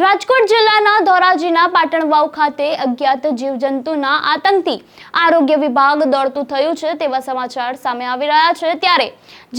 રાજકોટ જિલ્લાના ધોરાજીના પાટણવાવ ખાતે અજ્ઞાત જીવજંતુના આતંકથી આરોગ્ય વિભાગ દોડતું થયું છે તેવા સમાચાર સામે આવી રહ્યા છે. ત્યારે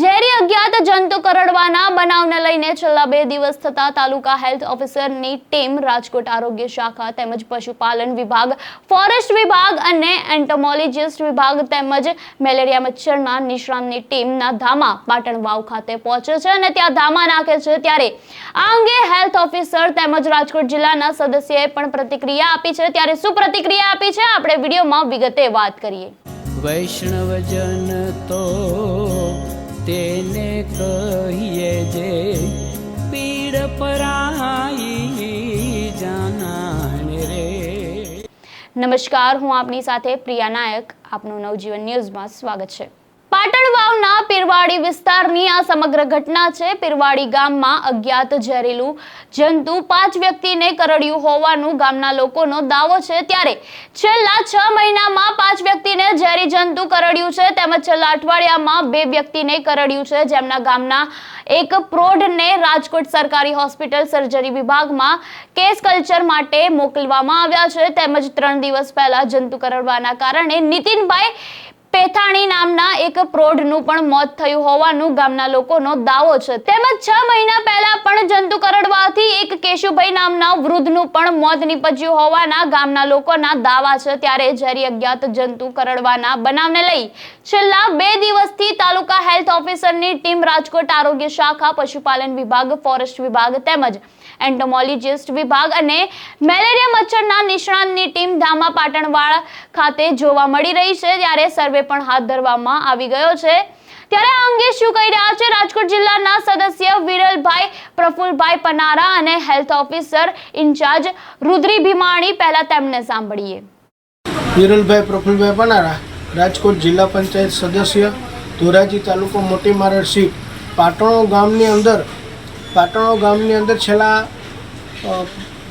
ઝેરી અજ્ઞાત જંતુ કરડવાના બનાવને લઈને છેલ્લા બે દિવસ થતા તાલુકા હેલ્થ ઓફિસરની ટીમ રાજકોટ આરોગ્ય શાખા તેમજ પશુપાલન વિભાગ, ફોરેસ્ટ વિભાગ અને એન્ટોમોલોજીસ્ટ વિભાગ તેમજ મેલેરિયા મચ્છરના નિષ્ણાંતની ટીમના ધામા પાટણવાવ ખાતે પહોંચે છે અને ત્યાં ધામા નાખે છે. ત્યારે આ અંગે હેલ્થ ઓફિસર તેમજ રાજકોટ જિલ્લાના સદસ્યએ પણ પ્રતિક્રિયા આપી છે. ત્યારે શું પ્રતિક્રિયા આપી છે? આપણે વિડીયોમાં વિગતે વાત કરીએ. વૈષ્ણવજન તો તેને કહીએ જે પીડ પરાઈ જાનાને રે. નમસ્કાર હું આપની સાથે પ્રિયા નાયક. આપનું નવજીવન ન્યૂઝમાં સ્વાગત છે. પાટણ વાવના પીરવાડી વિસ્તારની આ સમગ્ર ઘટના છે. પીરવાડી ગામમાં અજ્ઞાત ઝેરીલું જંતુ પાંચ વ્યક્તિને કરડ્યું હોવાનું ગામના લોકોનો દાવો છે. ત્યારે છેલ્લા છ મહિનામાં પાંચ વ્યક્તિને ઝેરી જંતુ કરડ્યું છે તેમજ છેલ્લા અઠવાડિયામાં બે વ્યક્તિને કરડ્યું છે. જેમના ગામના એક પ્રૌઢને રાજકોટ સરકારી હોસ્પિટલ સર્જરી વિભાગમાં કેસ કલ્ચર માટે મોકલવામાં આવ્યા છે. તેમજ ત્રણ દિવસ પહેલા જંતુ કરડવાના કારણે નીતિનભાઈ પેથાણી નામના એક પ્રૌઢનું પણ મોત થયું હોવાનું ગામના લોકોનો દાવો છે. તેમજ છ મહિના પહેલા પણ જંતુ કરડવાથી એક કેશુભાઈ નામના વૃદ્ધનું પણ મોત નીપજ્યું હોવાના ગામના લોકોના દાવા છે. ત્યારે ઝેરી અજ્ઞાત જંતુ કરડવાના બનાવને લઈ છેલ્લા બે દિવસથી તાલુકા હેલ્થ ઓફિસરની ટીમ રાજકોટ આરોગ્ય શાખા, પશુપાલન વિભાગ, ફોરેસ્ટ વિભાગ તેમજ એન્ટોમોલોજીસ્ટ વિભાગ અને મેલેરિયા મચ્છરના નિષ્ણાંતની ટીમ ધામા પાટણવાળા ખાતે જોવા મળી રહી છે. ત્યારે સર્વે પણ હાથ ધરવામાં આવી ગયો છે. ત્યારે આ અંગે શું કહી રહ્યા છે? રાજકોટ જિલ્લાના સદસ્ય વિરલભાઈ, પ્રફુલભાઈ પનારા અને health officer in-charge Rudri Bhimani પહેલા તેમને સાંભળીએ. વિરલભાઈ, પ્રફુલભાઈ પનારા, રાજકોટ જિલ્લા પંચાયત સદસ્ય, ધોરાજી તાલુકો મોટી મારડ સીટ, પાટણો ગામની અંદર, પાટણો ગામની અંદર છેલ્લા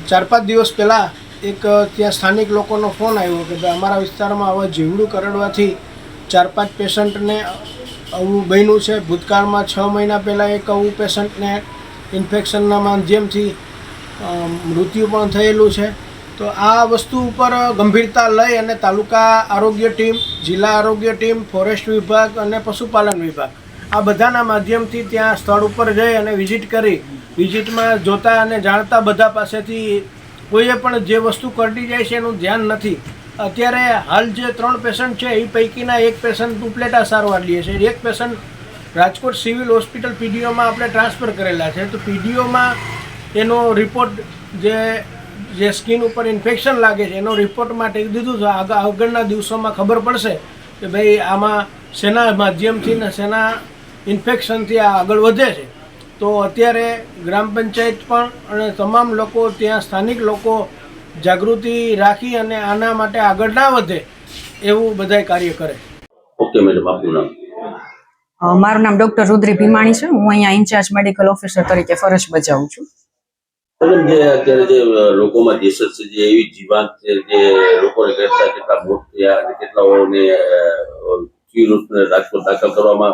ચાર પાંચ દિવસ પહેલાં એક ત્યાં સ્થાનિક લોકોનો ફોન આવ્યો કે ભાઈ અમારા વિસ્તારમાં આવા જીવડું કરડવાથી ચાર પાંચ પેશન્ટને આવું બન્યું છે. ભૂતકાળમાં છ મહિના પહેલાં એક આવું પેશન્ટને ઇન્ફેક્શનના માધ્યમથી મૃત્યુ પણ થયેલું છે. તો આ વસ્તુ ઉપર ગંભીરતા લઈ અને તાલુકા આરોગ્ય ટીમ, જિલ્લા આરોગ્ય ટીમ, ફોરેસ્ટ વિભાગ અને પશુપાલન વિભાગ આ બધાના માધ્યમથી ત્યાં સ્થળ ઉપર જઈ અને વિઝિટ કરી, વિઝિટમાં જોતા અને જાણતા બધા પાસેથી કોઈએ પણ જે વસ્તુ કરડી જાય છે એનું ધ્યાન નથી. અત્યારે હાલ જે ત્રણ પેશન્ટ છે, એ પૈકીના એક પેશન્ટ ઉપલેટા સારવાર લે છે. એક પેશન્ટ રાજકોટ સિવિલ હોસ્પિટલ પીડીઓમાં આપણે ટ્રાન્સફર કરેલા છે. તો પીડીઓમાં એનો રિપોર્ટ જે જે સ્કિન ઉપર ઇન્ફેક્શન લાગે છે, એનો રિપોર્ટ માટે દીધું છે. આગળ આગળના દિવસોમાં ખબર પડશે કે ભાઈ આમાં શેના માધ્યમથી ને શેના ઇન્ફેક્શનથી આ આગળ વધે છે. તો અત્યારે ગ્રામ પંચાયત પણ અને તમામ લોકો, ત્યાં સ્થાનિક લોકો જાગૃતિ રાખી અને આના માટે આગળ ના વધે એવું બધાય કાર્ય કરે. ઓકે મેડમ આપનું નામ? મારું નામ ડોક્ટર રુદ્રી ભીમાણી છે. હું અહીંયા ઇન્ચાર્જ મેડિકલ ઓફિસર તરીકે ફરજ બજાવું છું. મેડમ જે અત્યારે જે લોકોમાં છે જે એવી જીવાત છે જે લોકોને કેટલા કેટલા મોત થયા અને કેટલાઓને અ, સિવિલ રાજકોટ દાખલ કરવામાં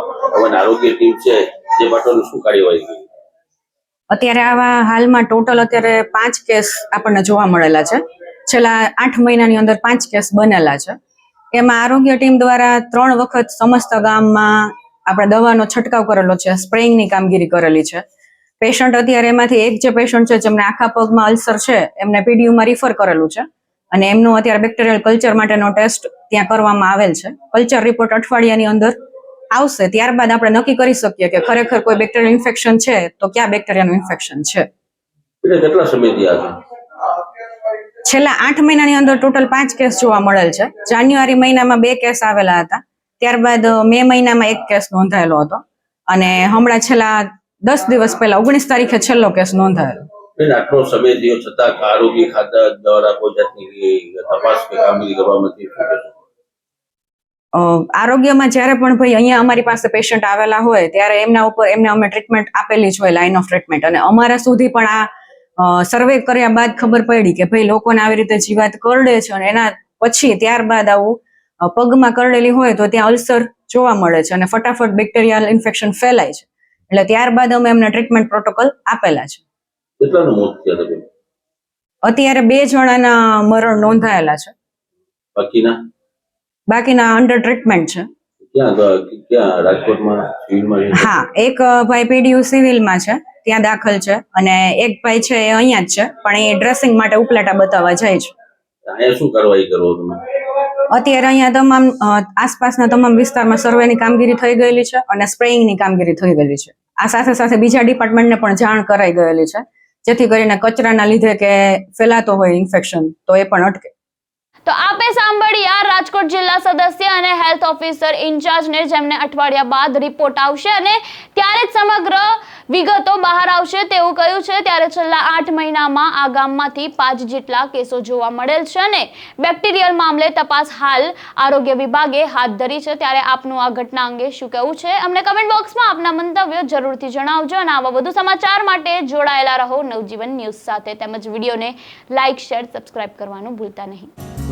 આરોગ્ય ટીમ છે જે માટેનું શું કાર્યવાહી કરી અત્યારે આવા હાલમાં ટોટલ અત્યારે પાંચ કેસ આપણને જોવા મળેલા છે. છેલ્લા આઠ મહિનાની અંદર પાંચ કેસ બનેલા છે. એમાં આરોગ્ય ટીમ દ્વારા ત્રણ વખત સમસ્ત ગામમાં આપણે દવાનો છંટકાવ કરેલો છે સ્પ્રેઇંગની કામગીરી કરેલી છે. પેશન્ટ અત્યારે એમાંથી એક જે પેશન્ટ છે, જેમને આખા પગમાં અલ્સર છે, એમને પીડીયુમાં રિફર કરેલું છે. અને એમનું અત્યારે બેક્ટેરિયલ કલ્ચર માટેનો ટેસ્ટ ત્યાં કરવામાં આવેલ છે. કલ્ચર રિપોર્ટ અઠવાડિયાની અંદર આવશે ત્યારબાદ આપણે નક્કી કરી શકીએ કે ખરેખર કોઈ બેક્ટેરિયલ ઇન્ફેક્શન છે તો ક્યાં બેક્ટેરિયાનું ઇન્ફેક્શન છે? કેટલા સમયથી આ છેલ્લા આઠ મહિનાની અંદર ટોટલ પાંચ કેસ જોવા મળેલ છે. જાન્યુઆરી મહિનામાં બે કેસ આવેલા હતા. ત્યારબાદ મે મહિનામાં એક કેસ નોંધાયેલો હતો. અને હમણાં છેલ્લા દસ દિવસ પહેલા ઓગણીસ તારીખે છેલ્લો કેસ નોંધાયેલો. આટલો સમય થયો છતાં આરોગ્ય ખાતા દ્વારા કોઈ જાતની તપાસ કે કામગીરી કરવામાં નથી આરોગ્યમાં જ્યારે પણ ભાઈ અહીંયા અમારી પાસે પેશન્ટ આવેલા હોય ત્યારે એમના ઉપર એમને અમે ટ્રીટમેન્ટ આપેલી જ હોય લાઇન ઓફ ટ્રીટમેન્ટ અને અમારા સુધી પણ આ સર્વે કર્યા બાદ ખબર પડી કે ભાઈ લોકોને આવી રીતે જીવાત કરડે છે અને એના પછી ત્યારબાદ આવું પગમાં કરડેલી હોય તો ત્યાં અલ્સર જોવા મળે છે અને ફટાફટ બેક્ટેરિયલ ઇન્ફેક્શન ફેલાય છે. એટલે ત્યારબાદ અમે એમને ટ્રીટમેન્ટ પ્રોટોકોલ આપેલા છે? અત્યારે બે જણાના મરણ નોંધાયેલા છે. બાકીના? બાકીના અંડર ટ્રીટમેન્ટ છે? હા એક ભાઈ પીડીયુ સિવિલમાં છે ત્યાં દાખલ છે અને એક ભાઈ છે એ અહીંયા જ છે પણ એ ડ્રેસિંગ માટે ઉપલેટા બતાવવા જાય છે. શું કાર્યવાહી કરો તમે? અત્યારે અહીંયા તમામ આસપાસના તમામ વિસ્તારમાં સર્વેની કામગીરી થઈ ગયેલી છે અને સ્પ્રેઇંગની કામગીરી થઈ ગયેલી છે. આ સાથે સાથે બીજા ડિપાર્ટમેન્ટને પણ જાણ કરાઈ ગયેલી છે જેથી કરીને કચરાના લીધે કે ફેલાતો હોય ઇન્ફેક્શન તો એ પણ અટકે. તો આપે સાંભળ્યા રાજકોટ જિલ્લા સદસ્ય અને હેલ્થ ઓફિસર ઇન્ચાર્જને જેમને અઠવાડિયા બાદ રિપોર્ટ આવશે અને ત્યારે જ સમગ્ર વિગતો બહાર આવશે તેવું કહ્યું છે. ત્યારે છેલ્લા આઠ મહિનામાં આ ગામમાંથી પાંચ જેટલા કેસો જોવા મળેલ છે અને બેક્ટેરિયલ મામલે તપાસ હાલ આરોગ્ય વિભાગે હાથ ધરી છે. ત્યારે આપનું આ ઘટના અંગે શું કહેવું છે? અમને કમેન્ટ બોક્સમાં આપના મંતવ્યો જરૂરથી જણાવજો અને આવા વધુ સમાચાર માટે જોડાયેલા રહો નવજીવન ન્યૂઝ સાથે. તેમજ વિડીયોને લાઇક શેર સબસ્ક્રાઇબ કરવાનું ભૂલતા નહીં.